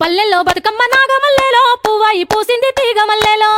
పల్లెల్లో బతుకమ్మ నాగమల్లెలో పువ్వాయి పూసింది తీగమల్లెలో.